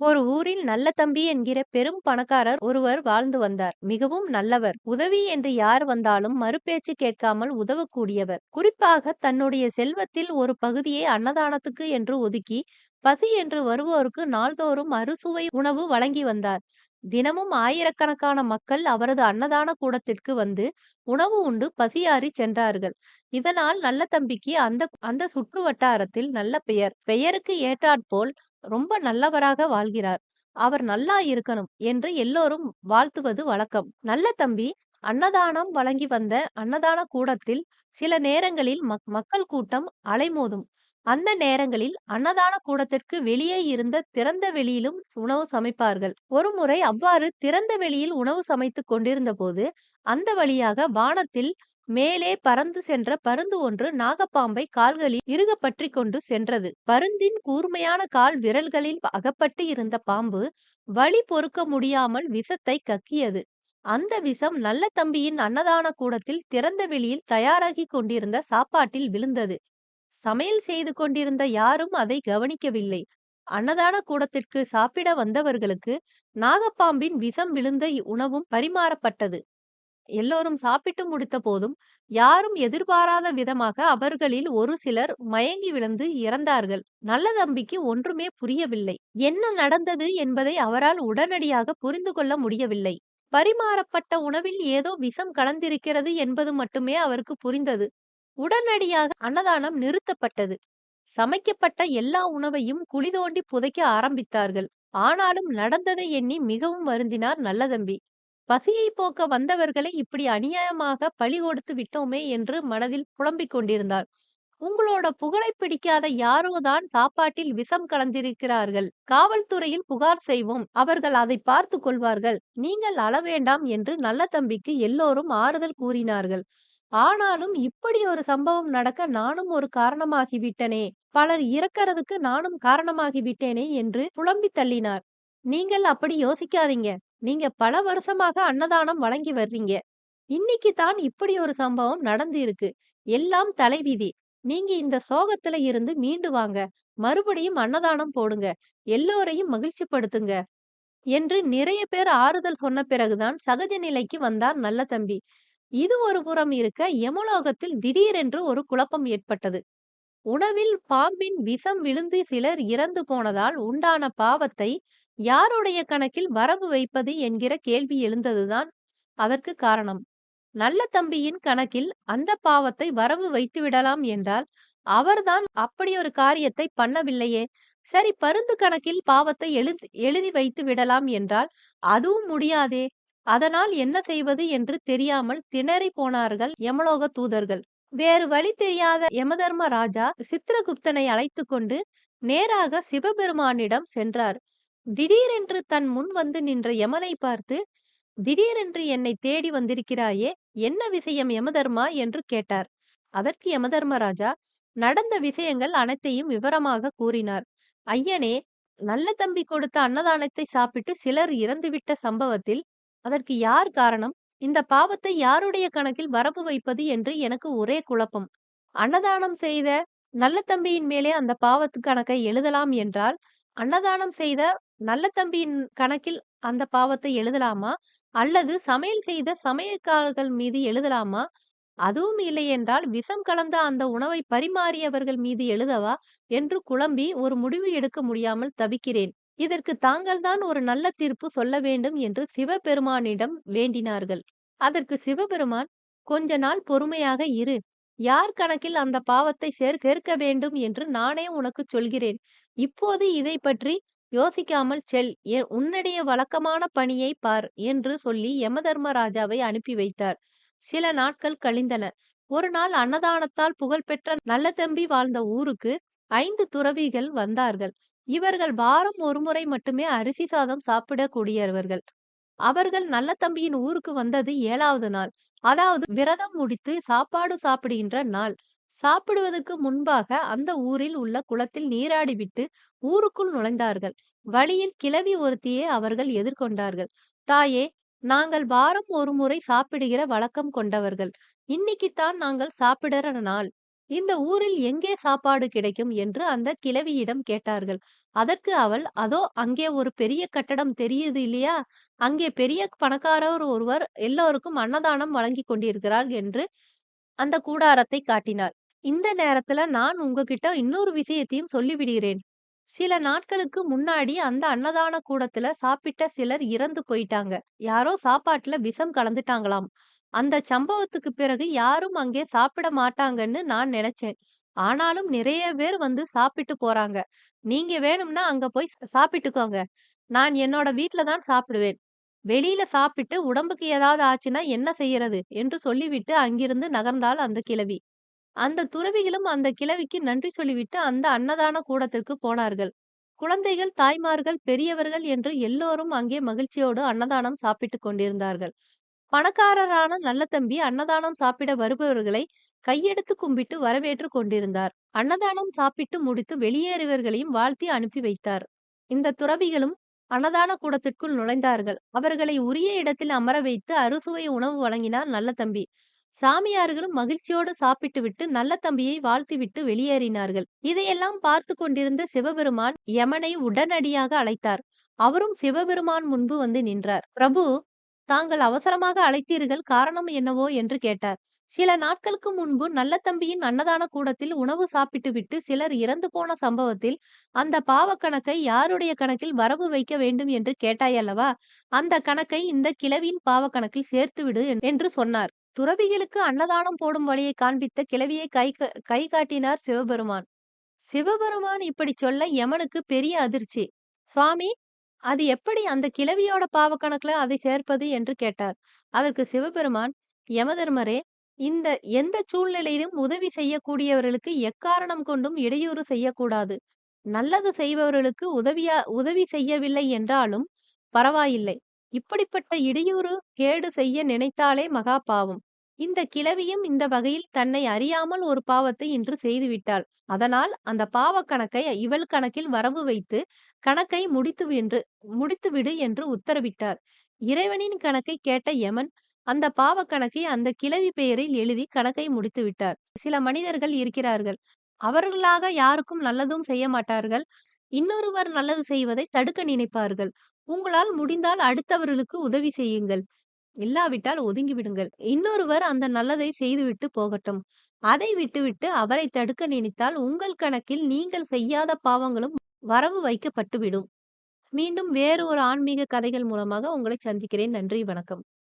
ஒரு ஊரில் நல்ல தம்பி என்கிற பெரும் பணக்காரர் ஒருவர் வாழ்ந்து வந்தார். மிகவும் நல்லவர். உதவி என்று யார் வந்தாலும் மறுபேச்சு கேட்காமல் உதவக்கூடியவர். குறிப்பாக தன்னுடைய செல்வத்தில் ஒரு பகுதியை அன்னதானத்துக்கு என்று ஒதுக்கி பசி என்று வருவோருக்கு நாள்தோறும் அறுசுவை உணவு வழங்கி வந்தார். தினமும் ஆயிரக்கணக்கான மக்கள் அவரது அன்னதான கூடத்திற்கு வந்து உணவு உண்டு பசியாறி சென்றார்கள். இதனால் நல்ல தம்பிக்கு அந்த அந்த சுற்று வட்டாரத்தில் நல்ல பெயர். பெயருக்கு ஏற்றாற்போல் ரொம்ப நல்லவராக வாழ்கிறார். அவர் நல்லா இருக்கணும் என்று எல்லோரும் வாழ்த்துவது வழக்கம். நல்ல தம்பி அன்னதானம் வழங்கி வந்த அன்னதான கூடத்தில் சில நேரங்களில் மக் மக்கள் கூட்டம் அலைமோதும். அந்த நேரங்களில் அன்னதான கூடத்திற்கு வெளியே இருந்த திறந்த வெளியிலும் உணவு சமைப்பார்கள். ஒருமுறை அவ்வாறு திறந்த வெளியில் உணவு சமைத்துக் கொண்டிருந்த போது அந்த வழியாக வானத்தில் மேலே பறந்து சென்ற பருந்து ஒன்று நாகப்பாம்பை கால்களில் இறுக பற்றி கொண்டு சென்றது. பருந்தின் கூர்மையான கால் விரல்களில் அகப்பட்டு இருந்த பாம்பு வழி பொறுக்க முடியாமல் விஷத்தை கக்கியது. அந்த விஷம் நல்ல தம்பியின் அன்னதான கூடத்தில் திறந்த வெளியில் தயாராகி கொண்டிருந்த சாப்பாட்டில் விழுந்தது. சமையல் செய்து கொண்டிருந்த யாரும் அதை கவனிக்கவில்லை. அன்னதான கூடத்திற்கு சாப்பிட வந்தவர்களுக்கு நாகப்பாம்பின் விஷம் விழுந்த உணவும் பரிமாறப்பட்டது. எல்லோரும் சாப்பிட்டு முடித்த போதும் யாரும் எதிர்பாராத விதமாக அவர்களில் ஒரு சிலர் மயங்கி விழுந்து இறந்தார்கள். நல்ல தம்பிக்கு ஒன்றுமே புரியவில்லை. என்ன நடந்தது என்பதை அவரால் உடனடியாக புரிந்து கொள்ள முடியவில்லை. பரிமாறப்பட்ட உணவில் ஏதோ விஷம் கலந்திருக்கிறது என்பது மட்டுமே அவருக்கு புரிந்தது. உடனடியாக அன்னதானம் நிறுத்தப்பட்டது. சமைக்கப்பட்ட எல்லா உணவையும் குழி தோண்டி புதைக்க ஆரம்பித்தார்கள். ஆனாலும் நடந்ததை எண்ணி மிகவும் வருந்தினார் நல்லதம்பி பசியை போக்க வந்தவர்களை இப்படி அநியாயமாக பழி கொடுத்து விட்டோமே என்று மனதில் புலம்பிக் கொண்டிருந்தார். உங்களோட புகழை பிடிக்காத யாரோதான் சாப்பாட்டில் விஷம் கலந்திருக்கிறார்கள். காவல்துறையில் புகார் செய்வோம். அவர்கள் அதை பார்த்து கொள்வார்கள். நீங்கள் அளவேண்டாம் என்று நல்ல தம்பிக்கு எல்லோரும் ஆறுதல் கூறினார்கள். ஆனாலும் இப்படி ஒரு சம்பவம் நடக்க நானும் ஒரு காரணமாகிவிட்டனே. பலர் இறக்கறதுக்கு நானும் காரணமாகிவிட்டேனே என்று புலம்பி தள்ளினார். நீங்கள் அப்படி யோசிக்காதீங்க. நீங்க பல வருஷமாக அன்னதானம் வழங்கி வர்றீங்க. இன்னைக்கு தான் இப்படி ஒரு சம்பவம் நடந்து இருக்கு எல்லாம் தலைவிதி. நீங்க இந்த சோகத்துல இருந்து மீண்டு வாங்க. மறுபடியும் அன்னதானம் போடுங்க. எல்லோரையும் மகிழ்ச்சிப்படுத்துங்க என்று நிறைய பேர் ஆறுதல் சொன்ன பிறகுதான் சகஜ நிலைக்கு வந்தார் நல்ல தம்பி. இது ஒரு புறம் இருக்க யமலோகத்தில் திடீரென்று ஒரு குழப்பம் ஏற்பட்டது. உணவில் பாம்பின் விஷம் விழுந்து சிலர் இறந்து போனதால் உண்டான பாவத்தை யாருடைய கணக்கில் வரவு வைப்பது என்கிற கேள்வி எழுந்ததுதான் அதற்கு காரணம். நல்ல தம்பியின் கணக்கில் அந்த பாவத்தை வரவு வைத்து விடலாம் என்றால் அவர்தான் அப்படி ஒரு காரியத்தை பண்ணவில்லையே. சரி பருந்து கணக்கில் பாவத்தை எழுதி எழுதி வைத்து விடலாம் என்றால் அதுவும் முடியாதே. அதனால் என்ன செய்வது என்று தெரியாமல் திணறி போனார்கள் யமலோக தூதர்கள். வேறு வழி தெரியாத யமதர்ம ராஜா சித்திரகுப்தனை அழைத்து கொண்டு நேராக சிவபெருமானிடம் சென்றார். திடீரென்று தன் முன் வந்து நின்ற யமனை பார்த்து திடீரென்று என்னை தேடி வந்திருக்கிறாயே என்ன விஷயம் யமதர்மா? என்று கேட்டார். அதற்கு யமதர்மராஜா நடந்த விஷயங்கள் அனைத்தையும் விவரமாக கூறினார். ஐயனே நல்ல தம்பி கொடுத்த அன்னதானத்தை சாப்பிட்டு சிலர் இறந்துவிட்ட சம்பவத்தில் அதற்கு யார் காரணம்? இந்த பாவத்தை யாருடைய கணக்கில் வரவு வைப்பது என்று எனக்கு ஒரே குழப்பம். அன்னதானம் செய்த நல்ல தம்பியின் மேலே அந்த பாவத்து கணக்கை எழுதலாம் என்றால் அன்னதானம் செய்த நல்ல தம்பியின் கணக்கில் அந்த பாவத்தை எழுதலாமா? அல்லது சமையல் செய்த சமையல்காரர்கள் மீது எழுதலாமா? அதுவும் இல்லை என்றால் விஷம் கலந்த அந்த உணவை பரிமாறியவர்கள் மீது எழுதவா? என்று குழம்பி ஒரு முடிவு எடுக்க முடியாமல் தவிக்கிறேன். இதற்கு தாங்கள்தான் ஒரு நல்ல தீர்ப்பு சொல்ல வேண்டும் என்று சிவபெருமானிடம் வேண்டினார்கள். அதற்கு சிவபெருமான் கொஞ்ச நாள் பொறுமையாக இரு. யார் கணக்கில் அந்த பாவத்தை சேர் சேர்க்க வேண்டும் என்று நானே உனக்கு சொல்கிறேன். இப்போது இதை பற்றி யோசிக்காமல் செல் உன்னுடைய வழக்கமான பணியை பார் என்று சொல்லி யமதர்மராஜாவை அனுப்பி வைத்தார். சில நாட்கள் கழிந்தன. ஒரு நாள் அன்னதானத்தால் புகழ்பெற்ற நல்ல தம்பி வாழ்ந்த ஊருக்கு ஐந்து துறவிகள் வந்தார்கள். இவர்கள் வாரம் ஒருமுறை மட்டுமே அரிசி சாதம் சாப்பிடக்கூடியவர்கள். அவர்கள் நல்ல தம்பியின் ஊருக்கு வந்தது ஏழாவது நாள். அதாவது விரதம் முடித்து சாப்பாடு சாப்பிடுகின்ற நாள். சாப்பிடுவதற்கு முன்பாக அந்த ஊரில் உள்ள குளத்தில் நீராடிவிட்டு ஊருக்குள் நுழைந்தார்கள். வழியில் கிளவி ஒருத்தியே அவர்கள் எதிர்கொண்டார்கள். தாயே நாங்கள் வாரம் ஒரு முறை சாப்பிடுகிற வழக்கம் கொண்டவர்கள். இன்னைக்குத்தான் நாங்கள் சாப்பிடுற நாள். இந்த ஊரில் எங்கே சாப்பாடு கிடைக்கும் என்று அந்த கிழவியிடம் கேட்டார்கள். அதற்கு அவள், அதோ அங்கே ஒரு பெரிய கட்டடம் தெரியுது இல்லையா? அங்கே பெரிய பணக்காரர் ஒருவர் எல்லோருக்கும் அன்னதானம் வழங்கி கொண்டிருக்கிறார் என்று அந்த கூடாரத்தை காட்டினாள். இந்த நேரத்துல நான் உங்ககிட்ட இன்னொரு விஷயத்தையும் சொல்லிவிடுகிறேன். சில நாட்களுக்கு முன்னாடி அந்த அன்னதான கூடத்துல சாப்பிட்ட சிலர் இறந்து போயிட்டாங்க. யாரோ சாப்பாட்டுல விஷம் கலந்துட்டாங்களாம். அந்த சம்பவத்துக்கு பிறகு யாரும் அங்கே சாப்பிட மாட்டாங்கன்னு நான் நினைச்சேன் ஆனாலும் நிறைய பேர் வந்து சாப்பிட்டு போறாங்க. நீங்க வேணும்னா அங்க போய் சாப்பிட்டுக்கோங்க. நான் என்னோட வீட்ல தான் சாப்பிடுவேன். வெளியில சாப்பிட்டு உடம்புக்கு ஏதாவது ஆச்சுன்னா என்ன செய்யறது? என்று சொல்லிவிட்டு அங்கிருந்து நகர்ந்தாள் அந்த கிழவி. அந்த துறவிகளும் அந்த கிழவிக்கு நன்றி சொல்லிவிட்டு அந்த அன்னதான கூடத்திற்கு போனார்கள். குழந்தைகள், தாய்மார்கள், பெரியவர்கள் என்று எல்லோரும் அங்கே மகிழ்ச்சியோடு அன்னதானம் சாப்பிட்டுக் கொண்டிருந்தார்கள். பணக்காரரான நல்ல தம்பி அன்னதானம் சாப்பிட வருபவர்களை கையெடுத்து கும்பிட்டு வரவேற்றுக் கொண்டிருந்தார். அன்னதானம் சாப்பிட்டு முடித்து வெளியேறியவர்களையும் வாழ்த்தி அனுப்பி வைத்தார். இந்த துறவிகளும் அன்னதான கூடத்திற்குள் நுழைந்தார்கள். அவர்களை உரிய இடத்தில் அமர வைத்து அறுசுவை உணவு வழங்கினார் நல்ல தம்பி. சாமியார்களும் மகிழ்ச்சியோடு சாப்பிட்டுவிட்டு நல்ல தம்பியை வாழ்த்திவிட்டு வெளியேறினார்கள். இதையெல்லாம் பார்த்து கொண்டிருந்த சிவபெருமான் யமனை உடனடியாக அழைத்தார். அவரும் சிவபெருமான் முன்பு வந்து நின்றார். பிரபு தாங்கள் அவசரமாக அழைத்தீர்கள் காரணம் என்னவோ என்று கேட்டார். சில நாட்களுக்கு முன்பு நல்ல தம்பியின் அன்னதான கூடத்தில் உணவு சாப்பிட்டுவிட்டு சிலர் இறந்து போன சம்பவத்தில் அந்த பாவ கணக்கை யாருடைய கணக்கில் வரவு வைக்க வேண்டும் என்று கேட்டாயல்லவா? அந்த கணக்கை இந்த கிழவியின் பாவ கணக்கில் சேர்த்துவிடு என்று சொன்னார். துறவிகளுக்கு அன்னதானம் போடும் வழியை காண்பித்த கிழவியை கை கை காட்டினார் சிவபெருமான். சிவபெருமான் இப்படி சொல்ல யமனுக்கு பெரிய அதிர்ச்சி. சுவாமி அது எப்படி அந்த கிழவியோட பாவக்கணக்கில் அதை சேர்ப்பது என்று கேட்டார். அதற்கு சிவபெருமான், யமதர்மரே இந்த எந்த சூழ்நிலையிலும் உதவி செய்யக்கூடியவர்களுக்கு எக்காரணம் கொண்டும் இடையூறு செய்யக்கூடாது. நல்லது செய்பவர்களுக்கு உதவியா உதவி செய்யவில்லை என்றாலும் பரவாயில்லை. இப்படிப்பட்ட இடையூறு, கேடு செய்ய நினைத்தாலே மகா பாவம். இந்த கிழவியும் இந்த வகையில் தன்னை அறியாமல் ஒரு பாவத்தை இன்று செய்துவிட்டாள். அதனால் அந்த பாவக் கணக்கை இவள் கணக்கில் வரவு வைத்து கணக்கை முடித்து என்று முடித்துவிடு என்று உத்தரவிட்டார். இறைவனின் கணக்கை கேட்ட யமன் அந்த பாவக் கணக்கை அந்த கிழவி பெயரில் எழுதி கணக்கை முடித்து விட்டார். சில மனிதர்கள் இருக்கிறார்கள். அவர்களாக யாருக்கும் நல்லதும் செய்ய மாட்டார்கள். இன்னொருவர் நல்லது செய்வதை தடுக்க நினைப்பார்கள். உங்களால் முடிந்தால் அடுத்தவர்களுக்கு உதவி செய்யுங்கள். இல்லாவிட்டால் ஒதுங்கி விடுங்கள். இன்னொருவர் அந்த நல்லதை செய்துவிட்டு போகட்டும். அதை விட்டுவிட்டு அவரை தடுக்க நினைத்தால் உங்கள் கணக்கில் நீங்கள் செய்யாத பாவங்களும் வரவு வைக்கப்பட்டுவிடும். மீண்டும் வேறு ஒரு ஆன்மீக கதைகள் மூலமாக உங்களை சந்திக்கிறேன். நன்றி, வணக்கம்.